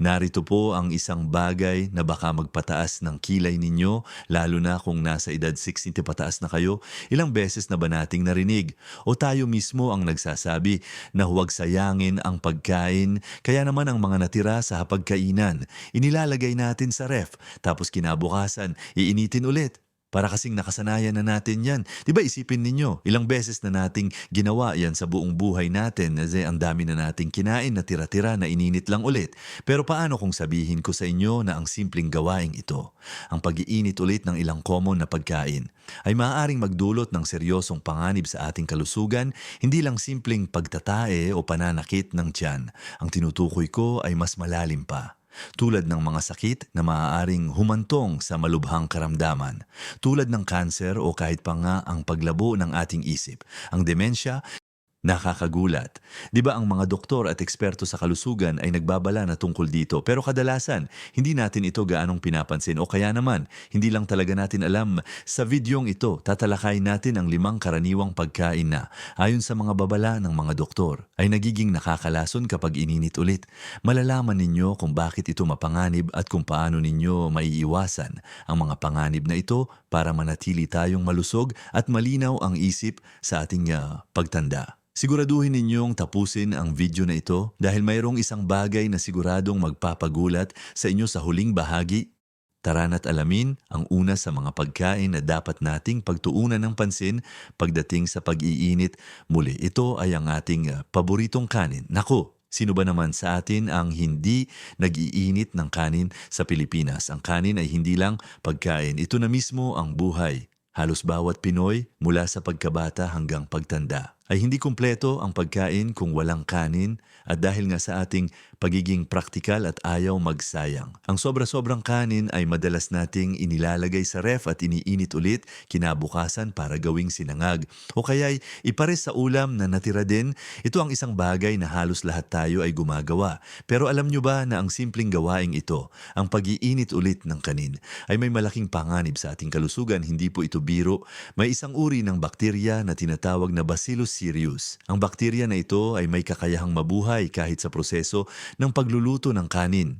Narito po ang isang bagay na baka magpataas ng kilay ninyo, lalo na kung nasa edad 60 pataas na kayo. Ilang beses na ba nating narinig? O tayo mismo ang nagsasabi na huwag sayangin ang pagkain, kaya naman ang mga natira sa hapagkainan, inilalagay natin sa ref, tapos kinabukasan, iinitin ulit. Para kasing nakasanayan na natin yan. Di ba isipin ninyo, ilang beses na nating ginawa yan sa buong buhay natin kasi ang dami na nating kinain na tira-tira na ininit lang ulit. Pero paano kung sabihin ko sa inyo na ang simpleng gawaing ito, ang pag-iinit ulit ng ilang common na pagkain, ay maaaring magdulot ng seryosong panganib sa ating kalusugan, hindi lang simpleng pagtatae o pananakit ng tiyan. Ang tinutukoy ko ay mas malalim pa tulad ng mga sakit na maaaring humantong sa malubhang karamdaman, tulad ng kanser o kahit pa nga ang paglabo ng ating isip. Ang demensya, Nakakagulat. Di ba ang mga doktor at eksperto sa kalusugan ay nagbabala na tungkol dito pero kadalasan hindi natin ito gaanong pinapansin o kaya naman hindi lang talaga natin alam. Sa videong ito tatalakay natin ang limang karaniwang pagkain na ayon sa mga babala ng mga doktor ay nagiging nakakalason kapag ininit ulit. Malalaman ninyo kung bakit ito mapanganib at kung paano ninyo maiiwasan ang mga panganib na ito para manatili tayong malusog at malinaw ang isip sa ating ah, pagtanda. Siguraduhin ninyong tapusin ang video na ito dahil mayroong isang bagay na siguradong magpapagulat sa inyo sa huling bahagi. Tara na't alamin ang una sa mga pagkain na dapat nating pagtuunan ng pansin pagdating sa pag-iinit. Muli, ito ay ang ating ah, paboritong kanin. Nako, sino ba naman sa atin ang hindi nag-iinit ng kanin sa Pilipinas? Ang kanin ay hindi lang pagkain. Ito na mismo ang buhay. Halos bawat Pinoy mula sa pagkabata hanggang pagtanda ay hindi kumpleto ang pagkain kung walang kanin at dahil nga sa ating pagiging praktikal at ayaw magsayang. Ang sobra-sobrang kanin ay madalas nating inilalagay sa ref at iniinit ulit kinabukasan para gawing sinangag. O kaya'y ipares sa ulam na natira din, ito ang isang bagay na halos lahat tayo ay gumagawa. Pero alam nyo ba na ang simpleng gawaing ito, ang pag-iinit ulit ng kanin, ay may malaking panganib sa ating kalusugan, hindi po ito biro. May isang uri ng bakterya na tinatawag na Bacillus cereus. Ang bakterya na ito ay may kakayahang mabuhay kahit sa proseso ng pagluluto ng kanin.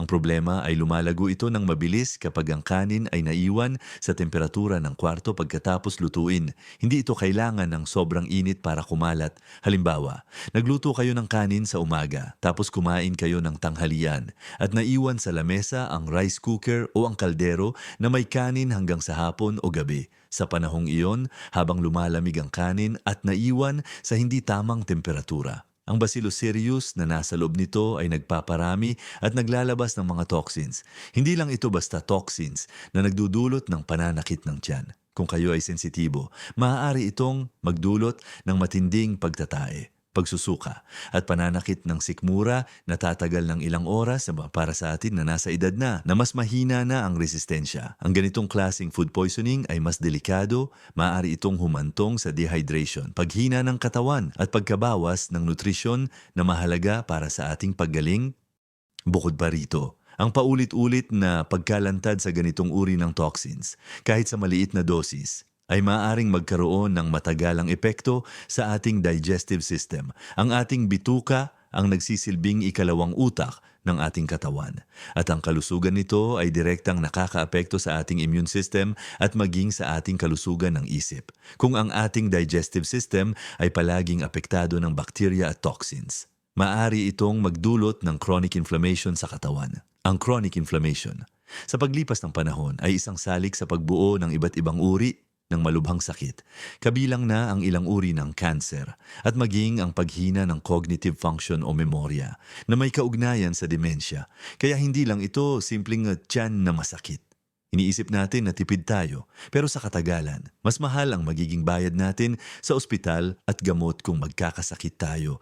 Ang problema ay lumalago ito ng mabilis kapag ang kanin ay naiwan sa temperatura ng kwarto pagkatapos lutuin. Hindi ito kailangan ng sobrang init para kumalat. Halimbawa, nagluto kayo ng kanin sa umaga, tapos kumain kayo ng tanghalian, at naiwan sa lamesa ang rice cooker o ang kaldero na may kanin hanggang sa hapon o gabi. Sa panahong iyon, habang lumalamig ang kanin at naiwan sa hindi tamang temperatura. Ang Bacillus cereus na nasa loob nito ay nagpaparami at naglalabas ng mga toxins. Hindi lang ito basta toxins na nagdudulot ng pananakit ng tiyan. Kung kayo ay sensitibo, maaari itong magdulot ng matinding pagtatae pagsusuka at pananakit ng sikmura na tatagal ng ilang oras para sa atin na nasa edad na na mas mahina na ang resistensya. Ang ganitong klasing food poisoning ay mas delikado, maaari itong humantong sa dehydration, paghina ng katawan at pagkabawas ng nutrisyon na mahalaga para sa ating paggaling. Bukod pa rito, ang paulit-ulit na pagkalantad sa ganitong uri ng toxins, kahit sa maliit na dosis, ay maaaring magkaroon ng matagalang epekto sa ating digestive system. Ang ating bituka ang nagsisilbing ikalawang utak ng ating katawan. At ang kalusugan nito ay direktang nakakaapekto sa ating immune system at maging sa ating kalusugan ng isip. Kung ang ating digestive system ay palaging apektado ng bakterya at toxins, maaari itong magdulot ng chronic inflammation sa katawan. Ang chronic inflammation sa paglipas ng panahon ay isang salik sa pagbuo ng iba't ibang uri ng malubhang sakit, kabilang na ang ilang uri ng cancer at maging ang paghina ng cognitive function o memorya na may kaugnayan sa demensya. Kaya hindi lang ito simpleng tiyan na masakit. Iniisip natin na tipid tayo, pero sa katagalan, mas mahal ang magiging bayad natin sa ospital at gamot kung magkakasakit tayo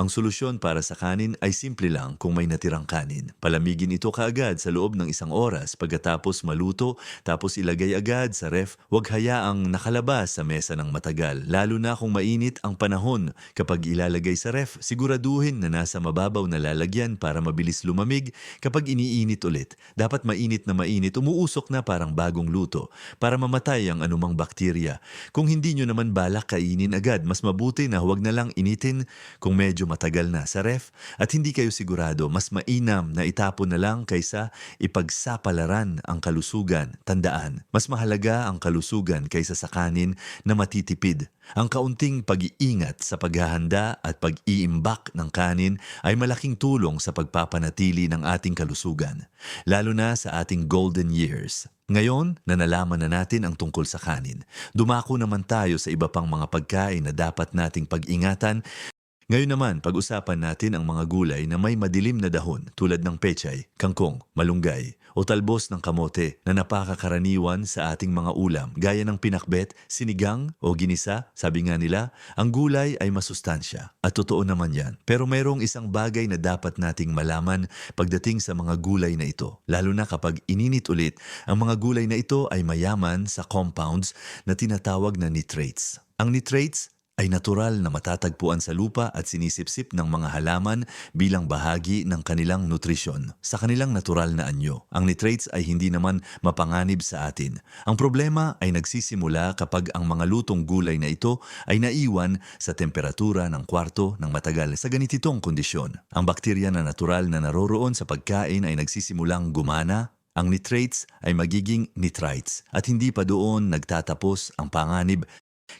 ang solusyon para sa kanin ay simple lang kung may natirang kanin. Palamigin ito kaagad sa loob ng isang oras pagkatapos maluto tapos ilagay agad sa ref. Huwag hayaang nakalabas sa mesa ng matagal lalo na kung mainit ang panahon. Kapag ilalagay sa ref, siguraduhin na nasa mababaw na lalagyan para mabilis lumamig. Kapag iniinit ulit, dapat mainit na mainit, umuusok na parang bagong luto para mamatay ang anumang bakterya. Kung hindi nyo naman balak kainin agad, mas mabuti na huwag na lang initin kung medyo matagal na sa ref at hindi kayo sigurado, mas mainam na itapon na lang kaysa ipagsapalaran ang kalusugan. Tandaan, mas mahalaga ang kalusugan kaysa sa kanin na matitipid. Ang kaunting pag-iingat sa paghahanda at pag-iimbak ng kanin ay malaking tulong sa pagpapanatili ng ating kalusugan, lalo na sa ating golden years. Ngayon na nalaman na natin ang tungkol sa kanin, dumako naman tayo sa iba pang mga pagkain na dapat nating pag-ingatan. Ngayon naman, pag-usapan natin ang mga gulay na may madilim na dahon tulad ng pechay, kangkong, malunggay o talbos ng kamote na napakakaraniwan sa ating mga ulam gaya ng pinakbet, sinigang o ginisa. Sabi nga nila, ang gulay ay masustansya at totoo naman yan. Pero mayroong isang bagay na dapat nating malaman pagdating sa mga gulay na ito. Lalo na kapag ininit ulit, ang mga gulay na ito ay mayaman sa compounds na tinatawag na nitrates. Ang nitrates ay natural na matatagpuan sa lupa at sinisipsip ng mga halaman bilang bahagi ng kanilang nutrisyon sa kanilang natural na anyo. Ang nitrates ay hindi naman mapanganib sa atin. Ang problema ay nagsisimula kapag ang mga lutong gulay na ito ay naiwan sa temperatura ng kwarto ng matagal sa ganititong kondisyon. Ang bakterya na natural na naroroon sa pagkain ay nagsisimulang gumana ang nitrates ay magiging nitrites at hindi pa doon nagtatapos ang panganib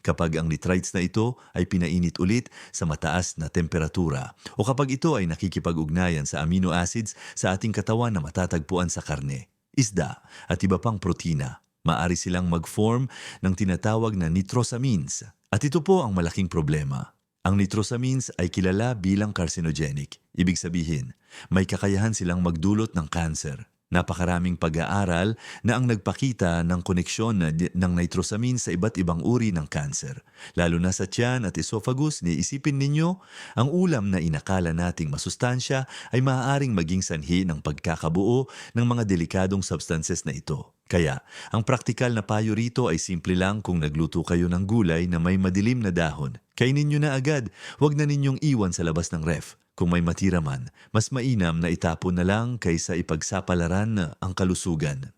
kapag ang nitrites na ito ay pinainit ulit sa mataas na temperatura o kapag ito ay nakikipag-ugnayan sa amino acids sa ating katawan na matatagpuan sa karne, isda at iba pang protina. Maari silang mag-form ng tinatawag na nitrosamines. At ito po ang malaking problema. Ang nitrosamines ay kilala bilang carcinogenic. Ibig sabihin, may kakayahan silang magdulot ng cancer. Napakaraming pag-aaral na ang nagpakita ng koneksyon ng nitrosamine sa iba't ibang uri ng cancer. Lalo na sa tiyan at esophagus, niisipin ninyo, ang ulam na inakala nating masustansya ay maaaring maging sanhi ng pagkakabuo ng mga delikadong substances na ito. Kaya, ang praktikal na payo rito ay simple lang kung nagluto kayo ng gulay na may madilim na dahon. Kainin nyo na agad, huwag na ninyong iwan sa labas ng ref. Kung may matira man, mas mainam na itapon na lang kaysa ipagsapalaran ang kalusugan.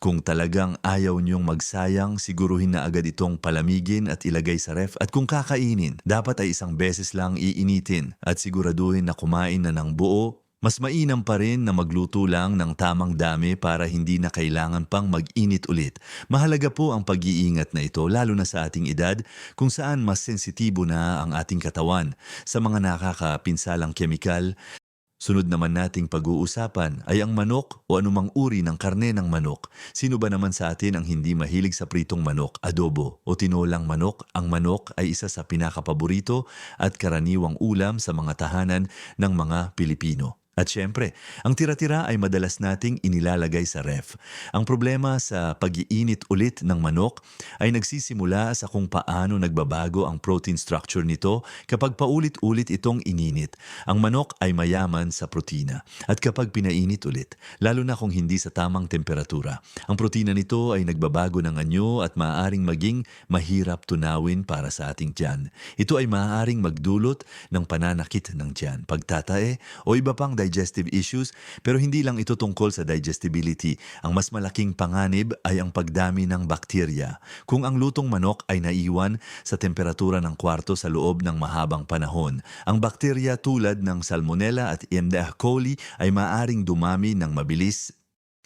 Kung talagang ayaw niyong magsayang, siguruhin na agad itong palamigin at ilagay sa ref at kung kakainin, dapat ay isang beses lang iinitin at siguraduhin na kumain na ng buo mas mainam pa rin na magluto lang ng tamang dami para hindi na kailangan pang mag-init ulit. Mahalaga po ang pag-iingat na ito lalo na sa ating edad kung saan mas sensitibo na ang ating katawan sa mga nakakapinsalang kemikal Sunod naman nating pag-uusapan ay ang manok o anumang uri ng karne ng manok. Sino ba naman sa atin ang hindi mahilig sa pritong manok, adobo o tinolang manok? Ang manok ay isa sa pinakapaborito at karaniwang ulam sa mga tahanan ng mga Pilipino. At syempre, ang tira-tira ay madalas nating inilalagay sa ref. Ang problema sa pag-iinit ulit ng manok ay nagsisimula sa kung paano nagbabago ang protein structure nito kapag paulit-ulit itong ininit. Ang manok ay mayaman sa protina at kapag pinainit ulit, lalo na kung hindi sa tamang temperatura, ang protina nito ay nagbabago ng anyo at maaaring maging mahirap tunawin para sa ating tiyan. Ito ay maaaring magdulot ng pananakit ng tiyan, pagtatae o iba pang digestive issues pero hindi lang ito tungkol sa digestibility. Ang mas malaking panganib ay ang pagdami ng bakterya. Kung ang lutong manok ay naiwan sa temperatura ng kwarto sa loob ng mahabang panahon, ang bakterya tulad ng Salmonella at Embda coli ay maaring dumami ng mabilis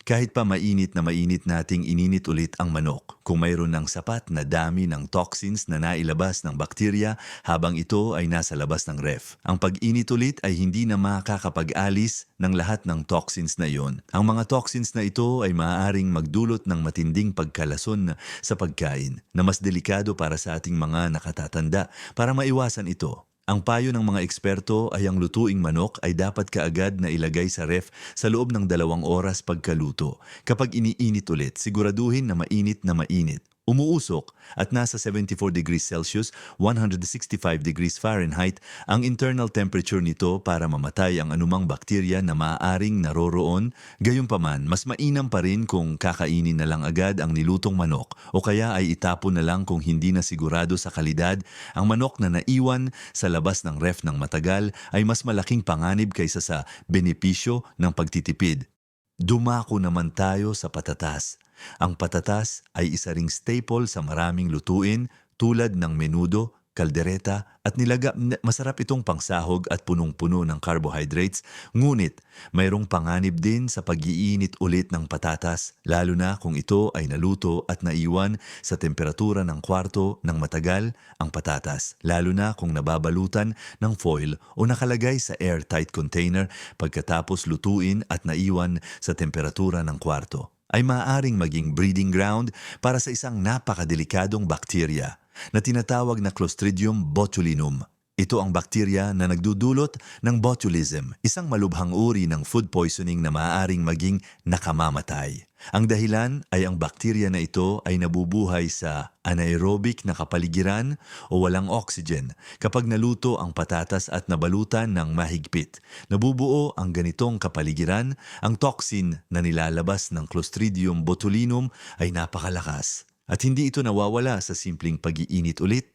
kahit pa mainit na mainit nating ininit ulit ang manok, kung mayroon ng sapat na dami ng toxins na nailabas ng bakterya habang ito ay nasa labas ng ref. Ang pag-init ulit ay hindi na makakapag-alis ng lahat ng toxins na iyon. Ang mga toxins na ito ay maaaring magdulot ng matinding pagkalason sa pagkain na mas delikado para sa ating mga nakatatanda para maiwasan ito. Ang payo ng mga eksperto ay ang lutuing manok ay dapat kaagad na ilagay sa ref sa loob ng dalawang oras pagkaluto. Kapag iniinit ulit, siguraduhin na mainit na mainit. Umuusok at nasa 74 degrees Celsius, 165 degrees Fahrenheit ang internal temperature nito para mamatay ang anumang bakterya na maaaring naroroon. Gayunpaman, mas mainam pa rin kung kakainin na lang agad ang nilutong manok o kaya ay itapon na lang kung hindi na sigurado sa kalidad. Ang manok na naiwan sa labas ng ref ng matagal ay mas malaking panganib kaysa sa benepisyo ng pagtitipid. Dumako naman tayo sa patatas. Ang patatas ay isa ring staple sa maraming lutuin tulad ng menudo, kaldereta at nilaga. Masarap itong pangsahog at punong-puno ng carbohydrates, ngunit mayroong panganib din sa pag-iinit ulit ng patatas, lalo na kung ito ay naluto at naiwan sa temperatura ng kwarto ng matagal ang patatas, lalo na kung nababalutan ng foil o nakalagay sa airtight container pagkatapos lutuin at naiwan sa temperatura ng kwarto ay maaaring maging breeding ground para sa isang napakadelikadong bakterya na tinatawag na Clostridium botulinum. Ito ang bakterya na nagdudulot ng botulism, isang malubhang uri ng food poisoning na maaaring maging nakamamatay. Ang dahilan ay ang bakterya na ito ay nabubuhay sa anaerobic na kapaligiran o walang oxygen. Kapag naluto ang patatas at nabalutan ng mahigpit, nabubuo ang ganitong kapaligiran, ang toxin na nilalabas ng Clostridium botulinum ay napakalakas. At hindi ito nawawala sa simpleng pag-iinit ulit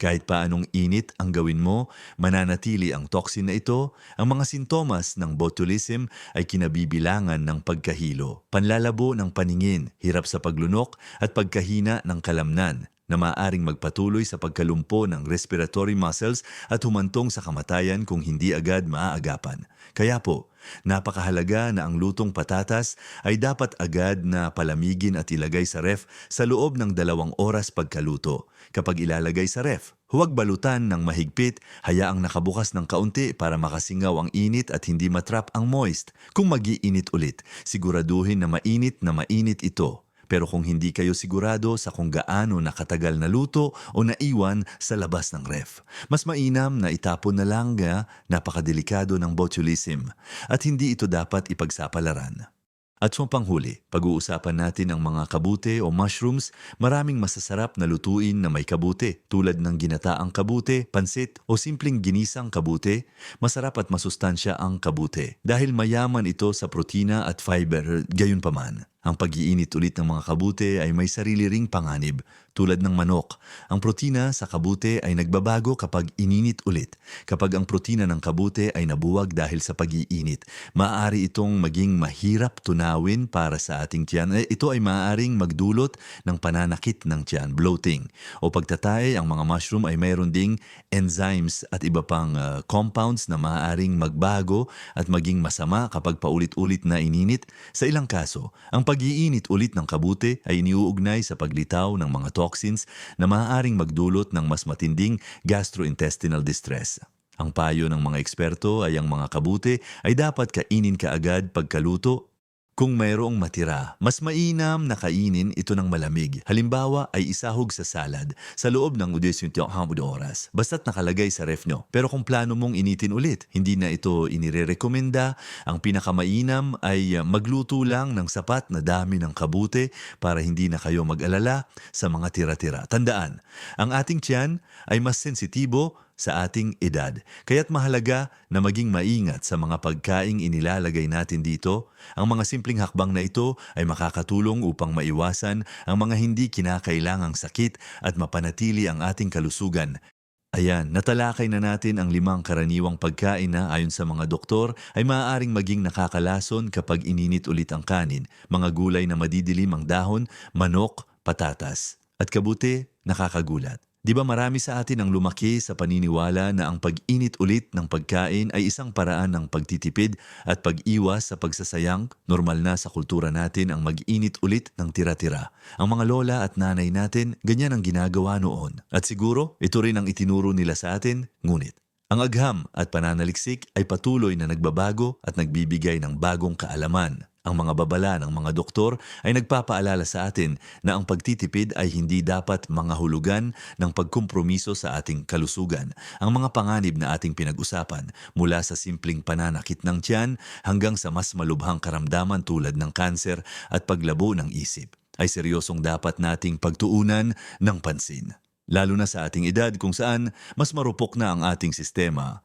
kahit paanong init ang gawin mo, mananatili ang toxin na ito, ang mga sintomas ng botulism ay kinabibilangan ng pagkahilo, panlalabo ng paningin, hirap sa paglunok at pagkahina ng kalamnan na maaaring magpatuloy sa pagkalumpo ng respiratory muscles at humantong sa kamatayan kung hindi agad maaagapan. Kaya po, napakahalaga na ang lutong patatas ay dapat agad na palamigin at ilagay sa ref sa loob ng dalawang oras pagkaluto. Kapag ilalagay sa ref, huwag balutan ng mahigpit, hayaang nakabukas ng kaunti para makasingaw ang init at hindi matrap ang moist. Kung magiinit ulit, siguraduhin na mainit na mainit ito. Pero kung hindi kayo sigurado sa kung gaano nakatagal na luto o naiwan sa labas ng ref, mas mainam na itapon na lang nga napakadelikado ng botulism at hindi ito dapat ipagsapalaran. At sa panghuli, pag-uusapan natin ang mga kabute o mushrooms, maraming masasarap na lutuin na may kabute tulad ng ginataang kabute, pansit o simpleng ginisang kabute, masarap at masustansya ang kabute dahil mayaman ito sa protina at fiber gayon paman. Ang pag-iinit ulit ng mga kabute ay may sarili ring panganib tulad ng manok. Ang protina sa kabute ay nagbabago kapag ininit ulit. Kapag ang protina ng kabute ay nabuwag dahil sa pag-iinit, maaari itong maging mahirap tunawin para sa ating tiyan. Eh, Ito ay maaaring magdulot ng pananakit ng tiyan, bloating. O pagtatay, ang mga mushroom ay mayroon ding enzymes at iba pang uh, compounds na maaaring magbago at maging masama kapag paulit-ulit na ininit. Sa ilang kaso, ang pag-iinit ulit ng kabute ay iniuugnay sa paglitaw ng mga toxins na maaaring magdulot ng mas matinding gastrointestinal distress. Ang payo ng mga eksperto ay ang mga kabute ay dapat kainin kaagad pagkaluto kung mayroong matira, mas mainam na kainin ito ng malamig. Halimbawa ay isahog sa salad sa loob ng 18 oras, basta't nakalagay sa ref nyo. Pero kung plano mong initin ulit, hindi na ito inirerekomenda. Ang pinakamainam ay magluto lang ng sapat na dami ng kabute para hindi na kayo mag-alala sa mga tira-tira. Tandaan, ang ating tiyan ay mas sensitibo sa ating edad. Kaya't mahalaga na maging maingat sa mga pagkaing inilalagay natin dito. Ang mga simpleng hakbang na ito ay makakatulong upang maiwasan ang mga hindi kinakailangang sakit at mapanatili ang ating kalusugan. Ayan, natalakay na natin ang limang karaniwang pagkain na ayon sa mga doktor ay maaaring maging nakakalason kapag ininit ulit ang kanin, mga gulay na madidilim ang dahon, manok, patatas. At kabuti, nakakagulat. Di ba marami sa atin ang lumaki sa paniniwala na ang pag-init ulit ng pagkain ay isang paraan ng pagtitipid at pag-iwas sa pagsasayang? Normal na sa kultura natin ang mag-init ulit ng tira-tira. Ang mga lola at nanay natin, ganyan ang ginagawa noon. At siguro, ito rin ang itinuro nila sa atin, ngunit. Ang agham at pananaliksik ay patuloy na nagbabago at nagbibigay ng bagong kaalaman. Ang mga babala ng mga doktor ay nagpapaalala sa atin na ang pagtitipid ay hindi dapat mga hulugan ng pagkumpromiso sa ating kalusugan. Ang mga panganib na ating pinag-usapan mula sa simpleng pananakit ng tiyan hanggang sa mas malubhang karamdaman tulad ng kanser at paglabo ng isip ay seryosong dapat nating pagtuunan ng pansin. Lalo na sa ating edad kung saan mas marupok na ang ating sistema.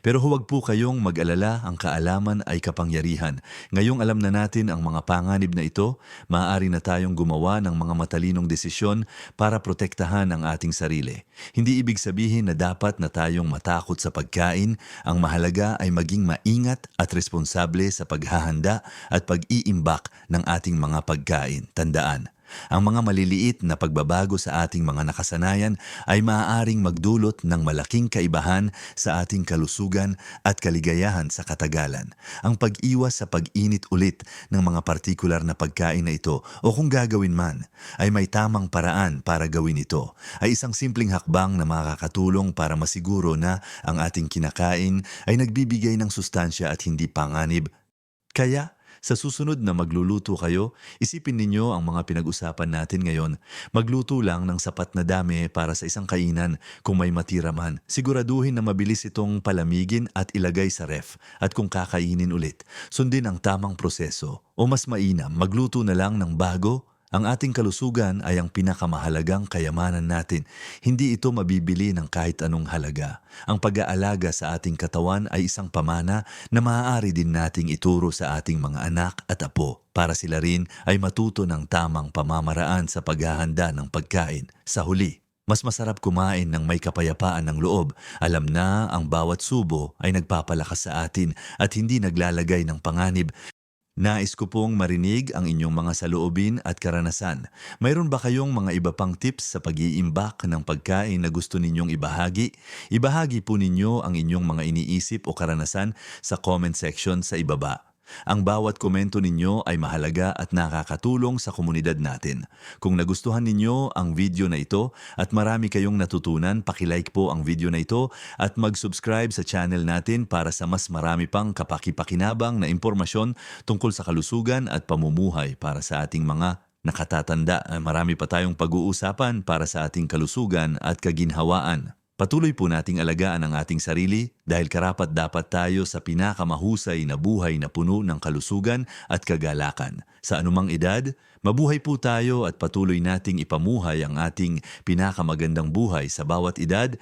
Pero huwag po kayong mag-alala, ang kaalaman ay kapangyarihan. Ngayong alam na natin ang mga panganib na ito, maaari na tayong gumawa ng mga matalinong desisyon para protektahan ang ating sarili. Hindi ibig sabihin na dapat na tayong matakot sa pagkain, ang mahalaga ay maging maingat at responsable sa paghahanda at pag-iimbak ng ating mga pagkain. Tandaan, Ang mga maliliit na pagbabago sa ating mga nakasanayan ay maaaring magdulot ng malaking kaibahan sa ating kalusugan at kaligayahan sa katagalan. Ang pag-iwas sa pag-init ulit ng mga partikular na pagkain na ito o kung gagawin man ay may tamang paraan para gawin ito ay isang simpleng hakbang na makakatulong para masiguro na ang ating kinakain ay nagbibigay ng sustansya at hindi panganib. Kaya, sa susunod na magluluto kayo, isipin ninyo ang mga pinag-usapan natin ngayon. Magluto lang ng sapat na dami para sa isang kainan kung may matira man. Siguraduhin na mabilis itong palamigin at ilagay sa ref. At kung kakainin ulit, sundin ang tamang proseso. O mas mainam, magluto na lang ng bago ang ating kalusugan ay ang pinakamahalagang kayamanan natin. Hindi ito mabibili ng kahit anong halaga. Ang pag-aalaga sa ating katawan ay isang pamana na maaari din nating ituro sa ating mga anak at apo para sila rin ay matuto ng tamang pamamaraan sa paghahanda ng pagkain. Sa huli, mas masarap kumain ng may kapayapaan ng loob. Alam na ang bawat subo ay nagpapalakas sa atin at hindi naglalagay ng panganib Nais ko pong marinig ang inyong mga saloobin at karanasan. Mayroon ba kayong mga iba pang tips sa pag-iimbak ng pagkain na gusto ninyong ibahagi? Ibahagi po ninyo ang inyong mga iniisip o karanasan sa comment section sa ibaba. Ang bawat komento ninyo ay mahalaga at nakakatulong sa komunidad natin. Kung nagustuhan ninyo ang video na ito at marami kayong natutunan, pakilike po ang video na ito at mag-subscribe sa channel natin para sa mas marami pang kapakipakinabang na impormasyon tungkol sa kalusugan at pamumuhay para sa ating mga nakatatanda. Marami pa tayong pag-uusapan para sa ating kalusugan at kaginhawaan. Patuloy po nating alagaan ang ating sarili dahil karapat dapat tayo sa pinakamahusay na buhay na puno ng kalusugan at kagalakan. Sa anumang edad, mabuhay po tayo at patuloy nating ipamuhay ang ating pinakamagandang buhay sa bawat edad